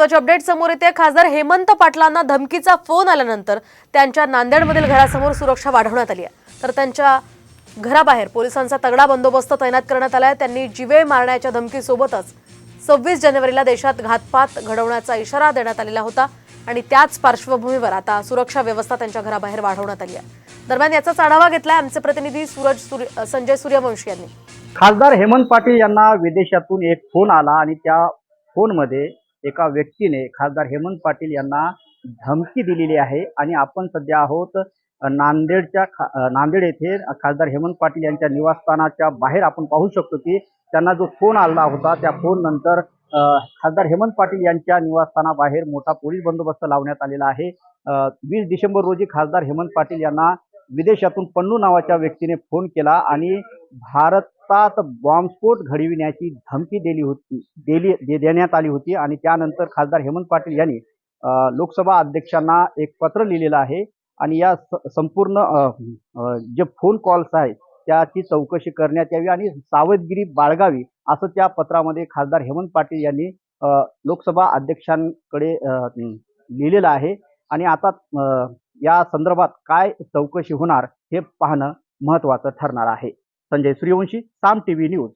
महत्वाची अपडेट समोर येते. खासदार हेमंत पाटलांना धमकीचा फोन आल्यानंतर त्यांच्या नांदेडमधील घरासमोर सुरक्षा वाढवण्यात आली आहे. तर त्यांच्या घराबाहेर पोलिसांचा तगडा बंदोबस्त तैनात करण्यात आलाय त्यांनी जीवे मारण्याच्या धमकीसोबतच सव्वीस जानेवारीला देशात घातपात घडवण्याचा इशारा देण्यात आलेला होता आणि त्याच पार्श्वभूमीवर आता सुरक्षा व्यवस्था त्यांच्या घराबाहेर वाढवण्यात आली आहे. दरम्यान याचाच आढावा घेतलाय आमचे प्रतिनिधी सूरज सूर्य संजय सूर्यवंशी यांनी. खासदार हेमंत पाटील यांना विदेशातून एक फोन आला आणि त्या फोनमध्ये एका व्यक्तीने खासदार हेमंत पाटील यांना धमकी दिलेली आहे आणि आपण सध्या आहोत नांदेडच्या खा- नांदेड येथे खासदार हेमंत पाटील यांच्या निवासस्थानाच्या बाहेर आपण पाहू शकतो की त्यांना जो फोन आला होता त्या फोन नंतर खासदार हेमंत पाटील यांच्या निवासस्थानाबाहेर मोठा पोलीस बंदोबस्त लावण्यात आलेला आहे. वीस डिसेंबर रोजी खासदार हेमंत पाटील यांना विदेशातून पन्नू नावाच्या व्यक्तीने फोन केला आणि भारतात बॉम्बस्फोट घडविण्याची धमकी दिली होती दिली दे- देण्यात आली होती. आणि त्यानंतर खासदार हेमंत पाटील यांनी लोकसभा अध्यक्षांना एक पत्र लिहिलेलं आहे. आणि या स- संपूर्ण जे फोन कॉल्स आहेत त्याची चौकशी करण्यात यावी आणि सावधगिरी बाळगावी असं त्या पत्रामध्ये खासदार हेमंत पाटील यांनी लोकसभा अध्यक्षांकडे लिहिलेलं आहे. आणि आता या संदर्भात काय चौकशी होणार हे पाहणं महत्वाचं ठरणार आहे. Sanjay Suryavanshi Saam TV news.